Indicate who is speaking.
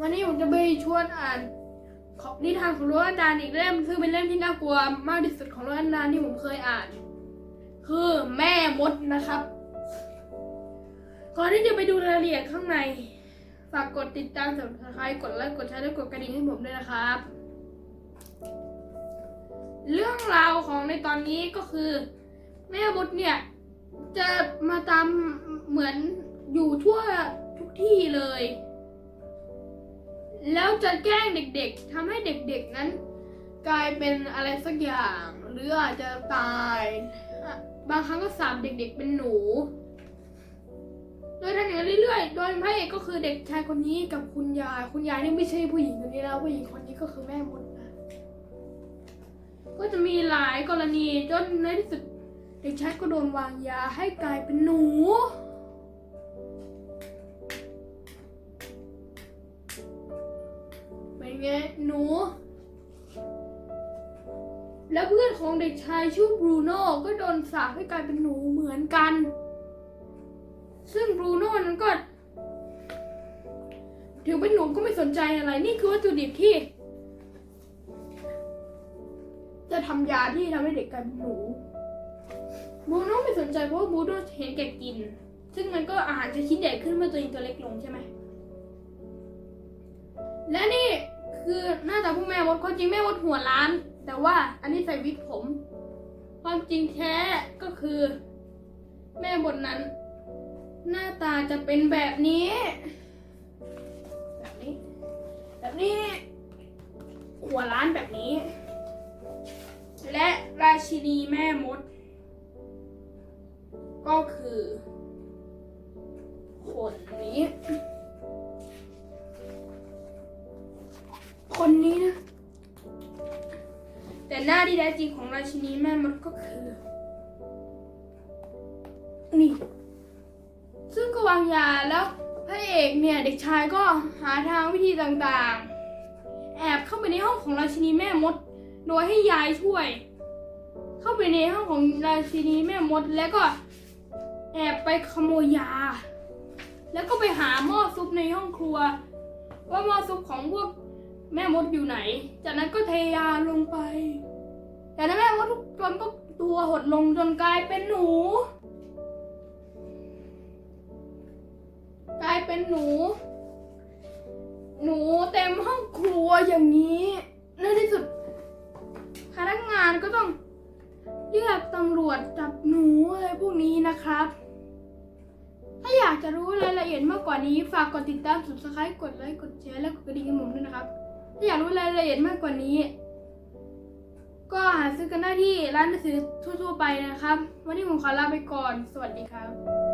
Speaker 1: วันนี้ผมจะไปชวนอ่านของนิทานของโรอันดานอีกเล่มซึ่งเป็นเล่มที่น่ากลัวมากที่สุดของโรอันดานที่ผมเคยอ่าน คือแม่มดนะครับ ก่อนที่จะไปดูรายละเอียดข้างในฝากกดติดตามสับสไครกดไลค์กดแชร์และกดกระดิ่งให้ผมด้วยนะครับ เรื่องราวของในตอนนี้ก็คือ แม่มดเนี่ยจะมาตามเหมือน อยู่ทั่วทุกที่เลย แล้วจะแกล้งเด็กๆทำให้เด็กๆนั้น กลายเป็นอะไรสักอย่าง หรืออาจจะตาย บางครั้งก็สาบเด็กๆเป็นหนู โดยทำอย่างนั้เรื่อยๆ โดยพระเอกก็คือเด็กชายคนนี้กับคุณยาย คุณยายนี่ไม่ใช่ผู้หญิงคนนี้แล้วผู้หญิงคนนี้ก็คือแม่มดนะก็จะมีหลายกรณีจนในที่สุดเด็กชายก็โดนวางยาให้กลายเป็นหนู ไงหนู แล้วเพื่อนของเด็กชายชื่อบรูโน่ก็โดนสาปให้กลายเป็นหนูเหมือนกัน ซึ่งบรูโน่นั้นก็ถึงเป็นหนูก็ไม่สนใจอะไร นี่คือวัตถุดิบที่ จะทำยาที่ทำให้เด็กกลายเป็นหนูบรูโน่ไม่สนใจเพราะว่าบรูโน่เห็นแก่กิน ซึ่งมันก็อาหารจะชิ้นใหญ่ขึ้นเมื่อตัวเองตัวเล็กลงใช่ไหมและนี่ คือหน้าตาผู้แม่มดความจริงแม่มดหัวล้าน แต่ว่าอันนี้ใส่วิกผม ความจริงแท้ก็คือ แม่มดนั้น หน้าตาจะเป็นแบบนี้ แบบนี้ แบบนี้ หัวล้านแบบนี้ และราชินีแม่มด ก็คือ คนนี้ คนนี้นะ แต่หน้าที่แท้จริงของราชินีแม่มดก็คือ นี่ ซึ่งก็วางยาแล้วพระเอกเนี่ยเด็กชายก็หาทางวิธีต่างๆ แอบเข้าไปในห้องของราชินีแม่มด โดยให้ยายช่วย เข้าไปในห้องของราชินีแม่มดแล้วก็แอบไปขโมยยา แล้วก็ไปหาหม้อซุปในห้องครัว ว่าหม้อซุปของพวก แม่มดอยู่ไหน จากนั้นก็เทยาลงไปแต่นั้นแม่มดทุกคนก็ตัวหดลงจนกลายเป็นหนู กลายเป็นหนู หนูเต็มห้องครัวอย่างนี้ในที่สุดพนักงานก็ต้องเรียกตำรวจจับหนูอะไรพวกนี้นะครับ ถ้าอยากจะรู้รายละเอียดมากกว่านี้ ฝากกดติดตาม subscribe กดไลค์ กดแชร์ และกดกระดิ่งให้ผมด้วยนะครับ ถ้าอยากรู้รายละเอียดมากกว่านี้ ก็หาซื้อกันได้ที่ร้านหนังสือทั่วๆไปนะครับ วันนี้ผมขอลาไปก่อน สวัสดีครับ